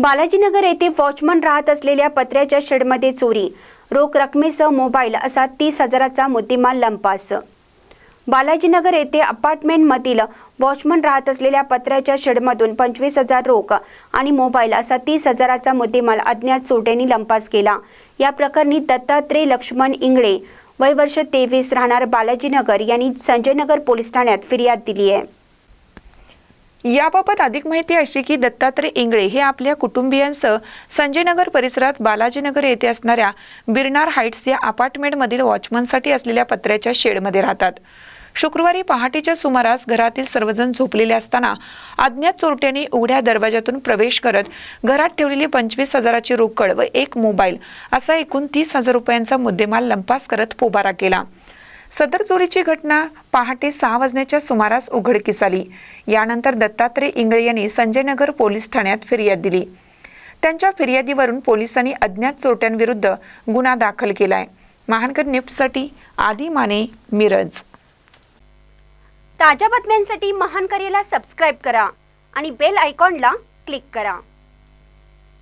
बालाजीनगर येथे वॉचमन राहत असलेल्या पत्र्याच्या शेडमध्ये चोरी. रोख रकमेसह मोबाईल असा तीस हजाराचा मुद्देमाल लंपास. बालाजीनगर येथे अपार्टमेंटमधील वॉचमन राहत असलेल्या पत्र्याच्या शेडमधून पंचवीस हजार रोख आणि मोबाईल असा तीस हजाराचा मुद्देमाल अज्ञात चोरट्यांनी लंपास केला. या प्रकरणी दत्तात्रय लक्ष्मण इंगळे वय वर्ष तेवीस राहणार बालाजीनगर यांनी संजयनगर पोलीस ठाण्यात फिर्याद दिली आहे. याबाबत अधिक माहिती अशी की दत्तात्रय इंगळे हे आपल्या कुटुंबियांसह संजयनगर परिसरात बालाजीनगर येथे असणाऱ्या बिरनार हाईट्स या अपार्टमेंटमधील वॉचमनसाठी असलेल्या पत्र्याच्या शेडमध्ये राहतात. शुक्रवारी पहाटेच्या सुमारास घरातील सर्वजण झोपलेले असताना अज्ञात चोरट्यांनी उघड्या दरवाजातून प्रवेश करत घरात ठेवलेली पंचवीस हजाराची रोकड व एक मोबाईल असा एकूण तीस हजार रुपयांचा मुद्देमाल लंपास करत पोबारा केला. सदर चोरीची घटना पहाटे सहा वाजण्याच्या सुमारास उघडकीस आली. यानंतर दत्तात्रय इंगळे यांनी संजयनगर पोलीस ठाण्यात फिर्याद दिली. त्यांच्या फिर्यादीवरून पोलिसांनी अज्ञात चोरट्यांविरुद्ध गुन्हा दाखल केलाय. महानगर निफ्टसाठी आदी माने मिरज. ताज्या बातम्यांसाठी महान सबस्क्राईब करा आणि बेल आयकॉनला क्लिक करा.